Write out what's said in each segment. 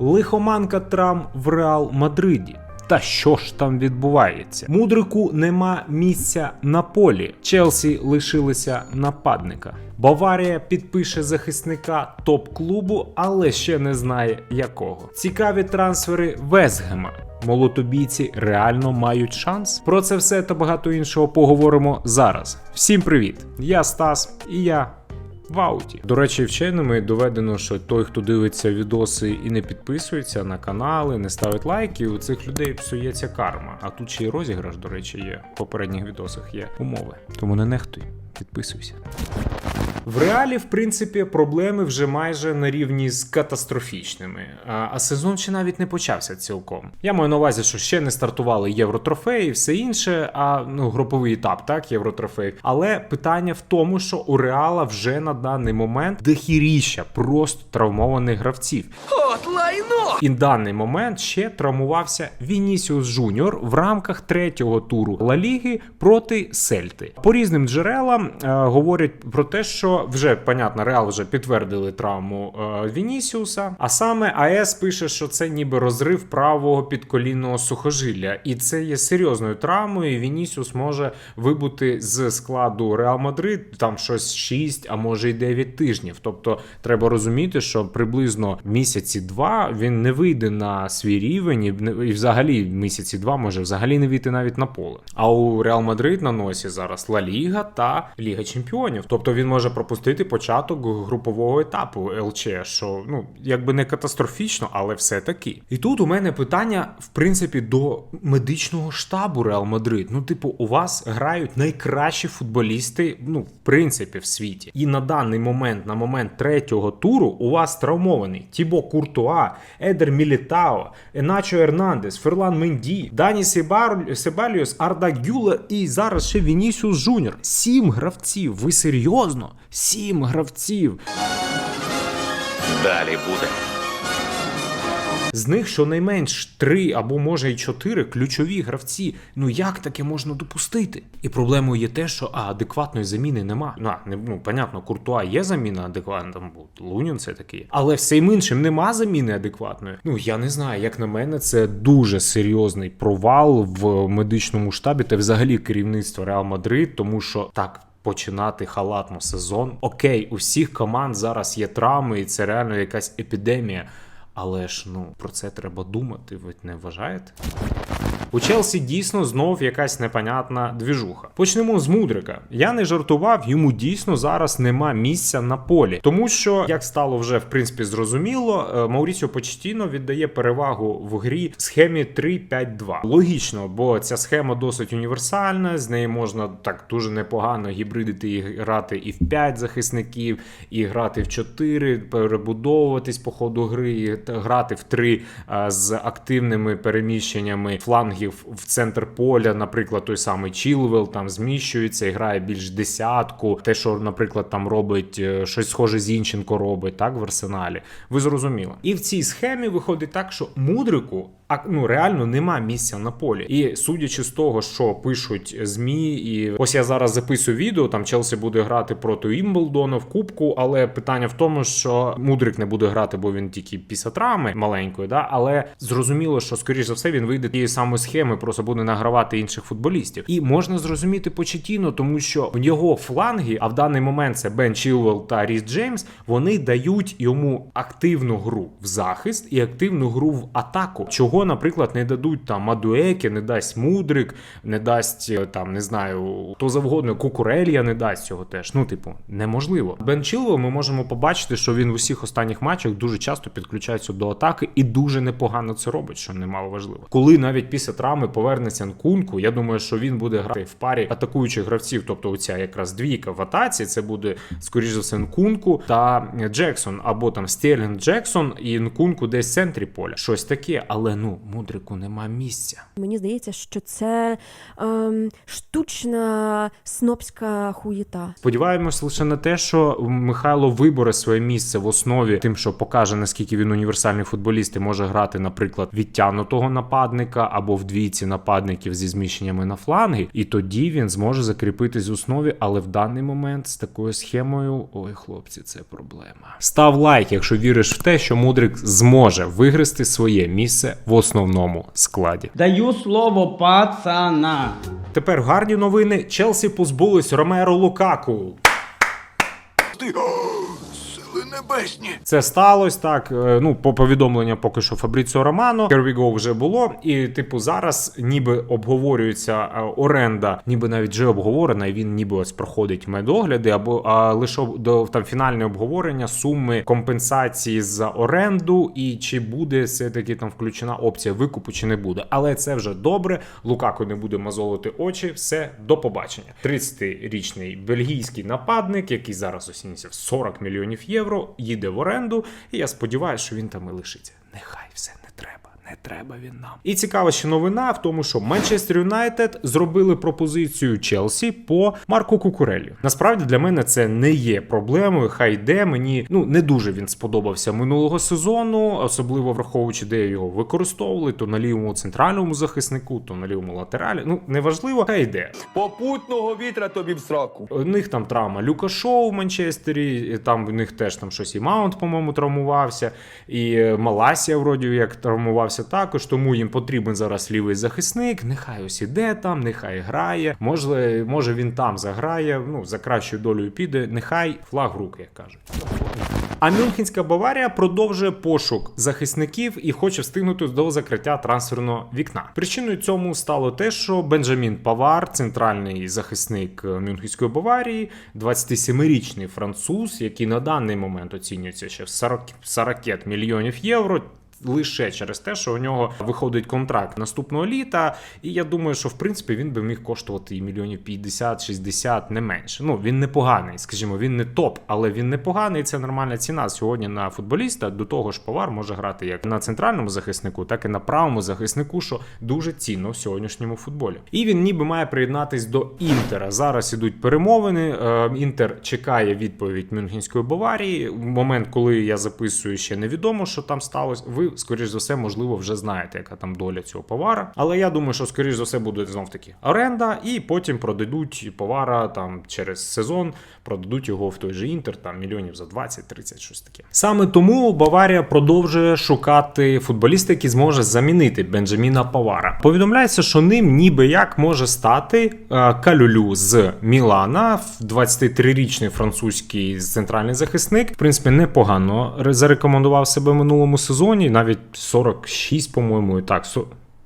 Лихоманка Трам в Реал Мадриді. Та що ж там відбувається? Мудрику нема місця на полі. Челсі лишилися нападника. Баварія підпише захисника топ-клубу, але ще не знає якого. Цікаві трансфери Весгема. Молотобійці реально мають шанс. Про це все та багато іншого поговоримо зараз. Всім привіт! Я Стас і я в ауті. До речі, вченими доведено, що той, хто дивиться відоси і не підписується на канали, не ставить лайки, у цих людей псується карма. А тут ще й розіграш, до речі, є. В попередніх відосах є умови. Тому не нехтуй, підписуйся. В реалі, в принципі, проблеми вже майже на рівні з катастрофічними. А, а сезон ще навіть не почався цілком. Я маю на увазі, що ще не стартували євротрофеї, все інше, а ну груповий етап, так, євротрофей. Але питання в тому, що у Реала вже на даний момент дохіріща просто травмованих гравців. От лайно! І в даний момент ще травмувався Вінісіус Жуніор в рамках третього туру Ла Ліги проти Сельти. По різним джерелам е, говорять про те, що вже понятно, Реал вже підтвердили травму е, Вінісіуса. А саме АЕС пише, що це ніби розрив правого підколінного сухожилля, і це є серйозною травмою. і Вінісіус може вибути з складу Реал Мадрид там щось 6, а може й 9 тижнів. Тобто треба розуміти, що приблизно місяці два він не вийде на свій рівень, і, взагалі місяці два може взагалі не вийти навіть на поле. А у Реал Мадрид на носі зараз Ла Ліга та Ліга Чемпіонів. Тобто він може пропустити початок групового етапу ЛЧ, що ну якби не катастрофічно, але все таки. І тут у мене питання, в принципі, до медичного штабу Реал Мадрид. Ну, типу, у вас грають найкращі футболісти, ну, в принципі, в світі. І на даний момент, на момент третього туру, у вас травмований Тібо Куртуа, Едер Мілітао, Еначо Ернандес, Ферлан Менді, Дані Себар... Себаліус, Арда Гюла і зараз ще Вінісіус Жуніор. Сім гравців. Ви серйозно? Сім гравців. Далі буде. З них щонайменш три або може й чотири ключові гравці. Ну як таке можна допустити? І проблемою є те, що а, адекватної заміни нема. Ну, а, не, ну понятно, Куртуа є заміна адекватна, там Лунін це такий. Але всім іншим нема заміни адекватної. Ну я не знаю, як на мене, це дуже серйозний провал в медичному штабі та взагалі керівництво Реал Мадрид, тому що так. Починати халатно сезон. Окей, у всіх команд зараз є травми, і це реально якась епідемія. Але ж ну про це треба думати, ви не вважаєте? У Челсі дійсно знов якась непонятна двіжуха. Почнемо з Мудрика. Я не жартував, йому дійсно зараз нема місця на полі, тому що, як стало вже в принципі зрозуміло, е, Мауріціо Почтіно віддає перевагу в грі схемі 3-5-2. Логічно, бо ця схема досить універсальна. З неї можна так дуже непогано гібридити і грати і в 5 захисників, і грати в 4, перебудовуватись по ходу гри, і грати в 3 з активними переміщеннями флангів в центр поля. Наприклад, той самий Чілвел там зміщується і грає більш десятку. Те, що, наприклад, там робить е, щось схоже Зінченко робить так в арсеналі. Ви зрозуміли. І в цій схемі виходить так, що мудрику. А ну реально нема місця на полі. І судячи з того, що пишуть змі, і ось я зараз записую відео. Там Челсі буде грати проти Імблдона в кубку. Але питання в тому, що Мудрик не буде грати, бо він тільки після травми маленької. Да, але зрозуміло, що скоріш за все він вийде тієї самої схеми, просто буде награвати інших футболістів. І можна зрозуміти Почетіно, тому що в його фланги, а в даний момент це Бен Чілвел та Ріс Джеймс, вони дають йому активну гру в захист і активну гру в атаку. Чого, наприклад, не дадуть там Мадуеке, не дасть Мудрик, не дасть е, там, не знаю, хто завгодно, Кукурелья не дасть цього теж. Ну, типу, неможливо. Бен Чілвел ми можемо побачити, що він в усіх останніх матчах дуже часто підключається до атаки і дуже непогано це робить, що немало важливо. Коли навіть після травми повернеться Нкунку, я думаю, що він буде грати в парі атакуючих гравців, тобто оця якраз двійка в атаці. Це буде скоріш за все Нкунку та Джексон, або там Стерлінг Джексон і Нкунку десь в центрі поля. Щось таке, але ну ну мудрику нема місця. Мені здається, що це ем, штучна снобська хуєта. Сподіваємось лише на те, що Михайло вибере своє місце в основі, тим, що покаже наскільки він універсальний футболіст і може грати, наприклад, відтягнутого нападника або в двійці нападників зі зміщеннями на фланги, і тоді він зможе закріпитись в основі. Але в даний момент з такою схемою, ой, хлопці, це проблема. Став лайк, якщо віриш в те, що мудрик зможе вигрести своє місце в основному складі. Даю слово пацана. Тепер гарні новини. Челсі позбулись Ромеро Лукаку. Небесні. Це сталося так. е, Ну, по повідомленню поки що Фабріціо Романо. Here we вже було. І, типу, зараз ніби обговорюється е, оренда, ніби навіть вже обговорена, і він ніби ось проходить медогляди, або а лише до там фінальне обговорення суми компенсації за оренду, і чи буде все-таки там включена опція викупу, чи не буде. Але це вже добре. Лукако не буде мазолити очі. Все, до побачення. 30-річний бельгійський нападник, який зараз оцінюється в 40 мільйонів євро, їде в оренду. І я сподіваюся, що він там і лишиться. Нехай все не треба. Не треба він нам. І цікава ще новина в тому, що Манчестер Юнайтед зробили пропозицію Челсі по Марку Кукурелі. Насправді для мене це не є проблемою. Хай йде мені ну не дуже він сподобався минулого сезону, особливо враховуючи, де його використовували, то на лівому центральному захиснику, то на лівому латералі. Ну неважливо, хай йде. Попутного вітра тобі в сраку. У них там травма Люка Шоу в Манчестері, там в них теж там щось і Маунт, по-моєму, травмувався, і е, Маласія, вроді як травмувався також. Тому їм потрібен зараз лівий захисник. Нехай ось іде там, нехай грає. Може, може він там заграє. Ну за кращою долею піде. Нехай флаг в руки, як кажуть. А Мюнхенська Баварія продовжує пошук захисників і хоче встигнути до закриття трансферного вікна. Причиною цьому стало те, що Бенджамін Павар, центральний захисник Мюнхенської Баварії, 27-річний француз, який на даний момент оцінюється ще в 40, 40 мільйонів євро. Лише через те, що у нього виходить контракт наступного літа, і я думаю, що в принципі він би міг коштувати і мільйонів 50-60, не менше. Ну він непоганий, скажімо, він не топ, але він непоганий. Це нормальна ціна сьогодні на футболіста. До того ж, повар може грати як на центральному захиснику, так і на правому захиснику, що дуже цінно в сьогоднішньому футболі. І він ніби має приєднатись до Інтера. Зараз ідуть перемовини. Е, Інтер чекає відповідь Мюнхенської Баварії. В момент, коли я записую, ще невідомо, що там сталося. Ви, скоріш за все, можливо, вже знаєте, яка там доля цього повара. Але я думаю, що скоріш за все буде знов таки оренда, і потім продадуть повара там через сезон, продадуть його в той же інтер, там мільйонів за 20-30, щось таке. Саме тому Баварія продовжує шукати футболіста, який зможе замінити Бенджаміна Павара. Повідомляється, що ним ніби як може стати е, Калюлю з Мілана, 23-річний французький центральний захисник. В принципі, непогано зарекомендував себе минулому сезоні, навіть 46, по-моєму, і так.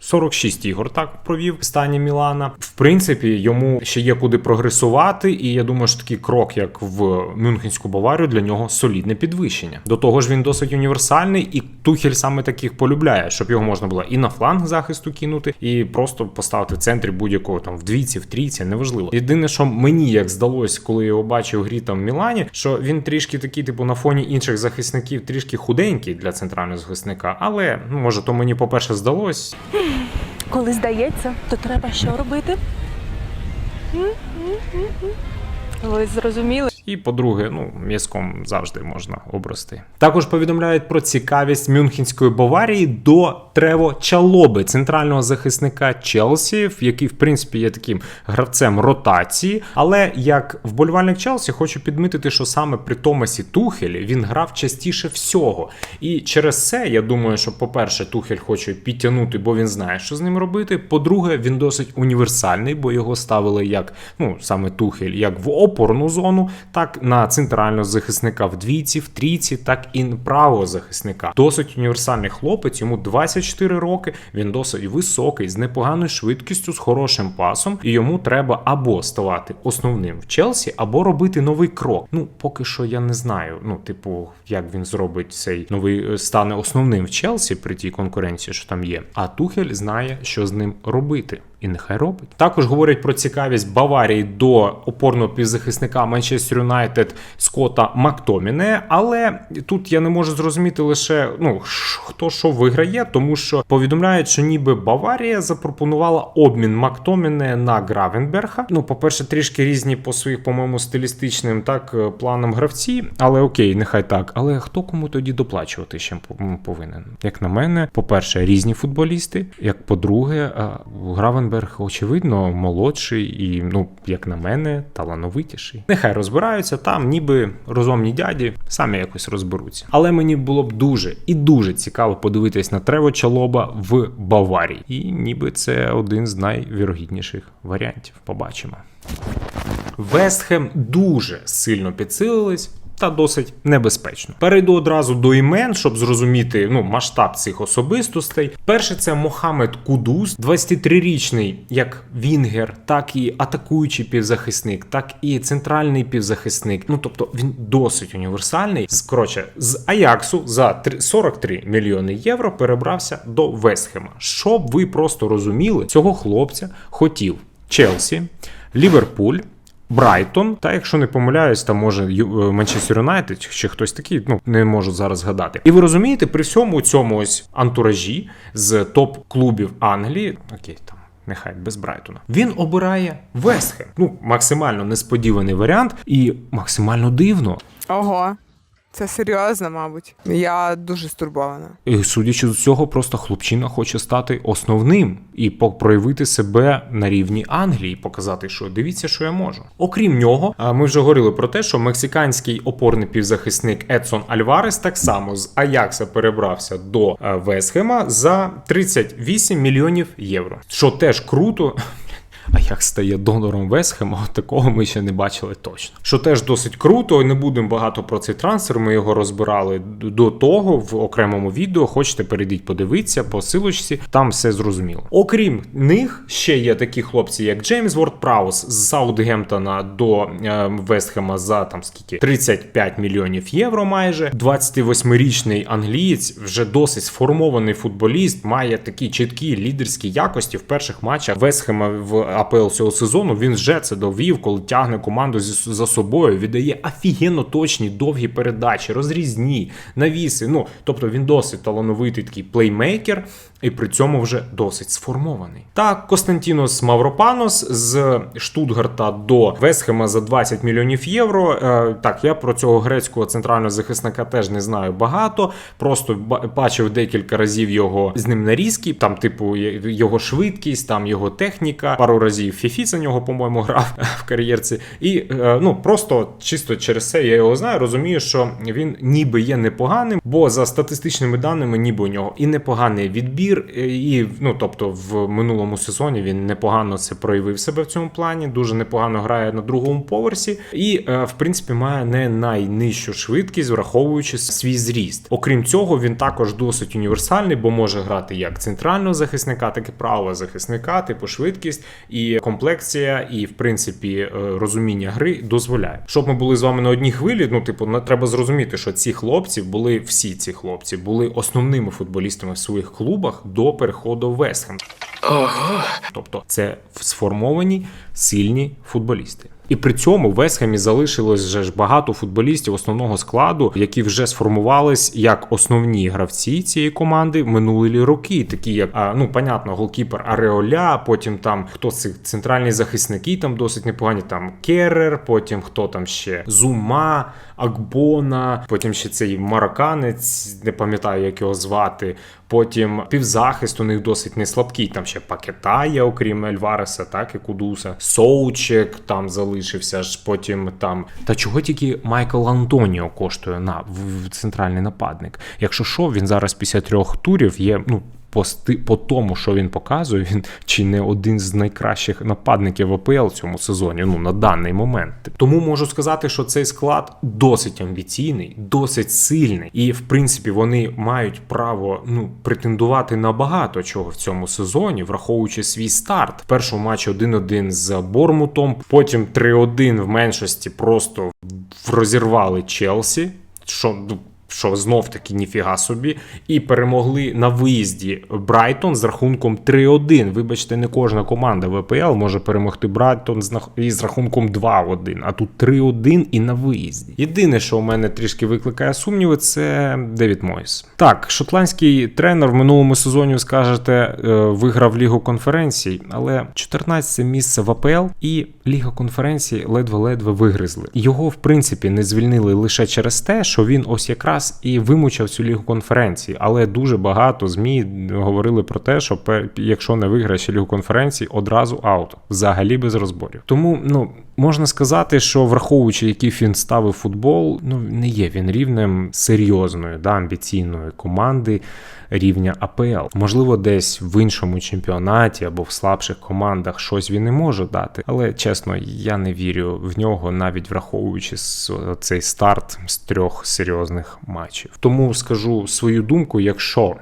Со- 46 ігор так провів стані Мілана. В принципі, йому ще є куди прогресувати, і я думаю, що такий крок, як в Мюнхенську Баварію, для нього солідне підвищення. До того ж, він досить універсальний, і Тухель саме таких полюбляє, щоб його можна було і на фланг захисту кинути, і просто поставити в центрі будь-якого там в двійці, в трійці, неважливо. Єдине, що мені як здалось, коли я його бачив грі там в Мілані, що він трішки такий, типу, на фоні інших захисників, трішки худенький для центрального захисника. Але ну, може, то мені, по-перше, здалось. Коли здається, то треба що робити? Ви зрозуміли? І по-друге, ну м'язком завжди можна обрости. Також повідомляють про цікавість Мюнхенської Баварії до Трево Чалоби, центрального захисника Челсі, який в принципі є таким гравцем ротації. Але як вболівальник Челсі, хочу підмітити, що саме при Томасі Тухелі він грав частіше всього. І через це я думаю, що, по-перше, Тухель хоче підтягнути, бо він знає, що з ним робити. По-друге, він досить універсальний, бо його ставили як ну саме Тухель, як в опорну зону, так на центрального захисника в двійці, в трійці, так і правого захисника. Досить універсальний хлопець, йому 24 роки. Він досить високий, з непоганою швидкістю, з хорошим пасом, і йому треба або ставати основним в Челсі, або робити новий крок. Ну поки що я не знаю. Ну, типу, як він зробить цей новий е, стане основним в Челсі при тій конкуренції, що там є. А Тухель знає, що з ним робити. І нехай робить. Також говорять про цікавість Баварії до опорного півзахисника Манчестер Юнайтед Скотта Мактоміне, але тут я не можу зрозуміти лише ну хто що виграє, тому що повідомляють, що ніби Баварія запропонувала обмін Мактоміне на Гравенберга. Ну, по-перше, трішки різні по своїх, по-моєму, стилістичним так е, планам гравці, але окей, нехай так. Але хто кому тоді доплачувати ще повинен? Як на мене, по-перше, різні футболісти. Як по-друге, е, Гравенберг, очевидно, молодший і, ну, як на мене, талановитіший. Нехай розбираються там, ніби розумні дяді, самі якось розберуться. Але мені було б дуже і дуже цікаво подивитись на Трево Чалоба в Баварії. І ніби це один з найвірогідніших варіантів. Побачимо. Вестхем дуже сильно підсилились. Та досить небезпечно. Перейду одразу до імен, щоб зрозуміти ну, масштаб цих особистостей. Перше це Мохамед Кудус, 23-річний як Вінгер, так і атакуючий півзахисник, так і центральний півзахисник. Ну тобто він досить універсальний. Коротше, з Аяксу за 43 мільйони євро перебрався до Вестхема. Щоб ви просто розуміли, цього хлопця хотів Челсі, Ліверпуль. Брайтон, та якщо не помиляюсь, там може е, Манчестер Юнайтед чи хтось такий, ну не можу зараз згадати. І ви розумієте, при всьому цьому ось антуражі з топ-клубів Англії, окей, там. Нехай без Брайтона. Він обирає Вестхем. Ну, максимально несподіваний варіант і максимально дивно. Ого, це серйозно, мабуть. Я дуже стурбована. І судячи з цього, просто хлопчина хоче стати основним і проявити себе на рівні Англії, показати, що дивіться, що я можу. Окрім нього, ми вже говорили про те, що мексиканський опорний півзахисник Едсон Альварес так само з Аякса перебрався до е, Вестхема за 38 мільйонів євро. Що теж круто. А як стає донором Вестхема, от такого ми ще не бачили точно. Що теж досить круто, не будемо багато про цей трансфер. Ми його розбирали до того в окремому відео. Хочете перейдіть, подивитися по силочці, там все зрозуміло. Окрім них, ще є такі хлопці, як Джеймс Ворд Праус з Саутгемптона до е, Вестхема за там скільки 35 мільйонів євро. Майже 28-річний англієць, вже досить сформований футболіст, має такі чіткі лідерські якості в перших матчах Вестхема в АПЛ цього сезону. Він вже це довів, коли тягне команду зі- за собою, віддає офігенно точні довгі передачі, розрізні, навіси. Ну тобто він досить талановитий такий плеймейкер. І при цьому вже досить сформований. Та Костантінос Мавропанос з Штутгарта до Вестхема за 20 мільйонів євро. Е, так, я про цього грецького центрального захисника теж не знаю багато. Просто бачив декілька разів його з ним нарізки. Там, типу, його швидкість, там його техніка. Пару разів Фіфі за нього, по-моєму, грав в кар'єрці. І е, ну просто чисто через це я його знаю. Розумію, що він ніби є непоганим, бо за статистичними даними, ніби у нього і непоганий відбір, е, і ну тобто в минулому сезоні він непогано це проявив себе в цьому плані. Дуже непогано грає на другому поверсі, і е, в принципі має не найнижчу швидкість, враховуючи свій зріст. Окрім цього, він також досить універсальний, бо може грати як центрального захисника, так і правого захисника, типу швидкість і комплекція, і в принципі е, розуміння гри дозволяє. Щоб ми були з вами на одній хвилі. Ну, типу, треба зрозуміти, що ці хлопці були всі ці хлопці були основними футболістами в своїх клубах до переходу в Вестхем. Тобто це сформовані сильні футболісти. І при цьому в Вестхемі залишилось вже ж багато футболістів основного складу, які вже сформувались як основні гравці цієї команди в минулі роки, такі як ну понятно, голкіпер Ареоля, потім там хто з цих центральні захисники там досить непогані. Там Керрер, потім хто там ще Зума, Акбона, потім ще цей марокканець, не пам'ятаю, як його звати. Потім півзахист у них досить не слабкий. Там ще Пакета окрім Ельвареса, так і Кудуса. Соучек там залишився ж. Потім там. Та чого тільки Майкл Антоніо коштує на в, в центральний нападник? Якщо що, він зараз після трьох турів є. Ну по, по тому, що він показує, він чи не один з найкращих нападників АПЛ в цьому сезоні, ну на даний момент. Тому можу сказати, що цей склад досить амбіційний, досить сильний, і в принципі вони мають право ну претендувати на багато чого в цьому сезоні, враховуючи свій старт. В першому матчі 1-1 з Бормутом, потім 3-1 в меншості просто розірвали Челсі. Що ну, що знов таки ніфіга собі, і перемогли на виїзді Брайтон з рахунком 3-1. Вибачте, не кожна команда ВПЛ може перемогти Брайтон з рахунком 2-1, а тут 3-1 і на виїзді. Єдине, що у мене трішки викликає сумніви, це Девід Мойс. Так, шотландський тренер в минулому сезоні, скажете, е, виграв Лігу конференцій, але 14 місце в АПЛ і Ліга конференцій ледве-ледве вигризли. Його, в принципі, не звільнили лише через те, що він ось якраз і вимучав цю лігу конференції, Але дуже багато ЗМІ говорили про те, що якщо не виграє ще лігу конференції, одразу аут, взагалі без розборів. Тому ну. Можна сказати, що враховуючи, який він ставив футбол, ну не є він рівнем серйозної, да, амбіційної команди рівня АПЛ. Можливо, десь в іншому чемпіонаті або в слабших командах щось він не може дати. Але чесно, я не вірю в нього, навіть враховуючи цей старт з трьох серйозних матчів. Тому скажу свою думку, якщо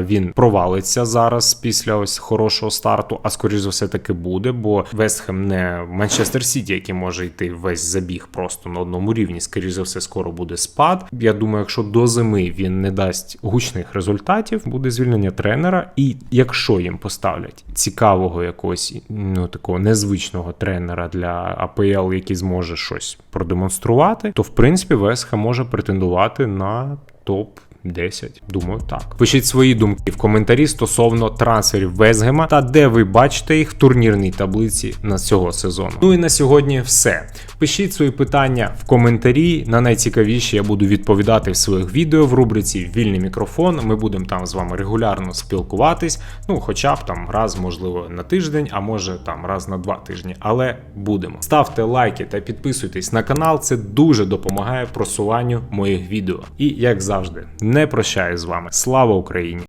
він провалиться зараз після ось хорошого старту, а скоріш за все таки буде, бо Вестхем не Манчестер Сіті, який може йти весь забіг просто на одному рівні. Скоріш за все, скоро буде спад. Я думаю, якщо до зими він не дасть гучних результатів, буде звільнення тренера. І якщо їм поставлять цікавого якогось ну такого незвичного тренера для АПЛ, який зможе щось продемонструвати, то в принципі Вестхем може претендувати на топ. 10, думаю, так. Пишіть свої думки в коментарі стосовно трансферів Везгема та де ви бачите їх в турнірній таблиці на цього сезону. Ну і на сьогодні все. Пишіть свої питання в коментарі. На найцікавіші я буду відповідати в своїх відео в рубриці Вільний мікрофон. Ми будемо там з вами регулярно спілкуватись. Ну, хоча б там раз, можливо, на тиждень, а може там раз на два тижні. Але будемо. Ставте лайки та підписуйтесь на канал. Це дуже допомагає просуванню моїх відео. І як завжди, не прощаюсь з вами. Слава Україні!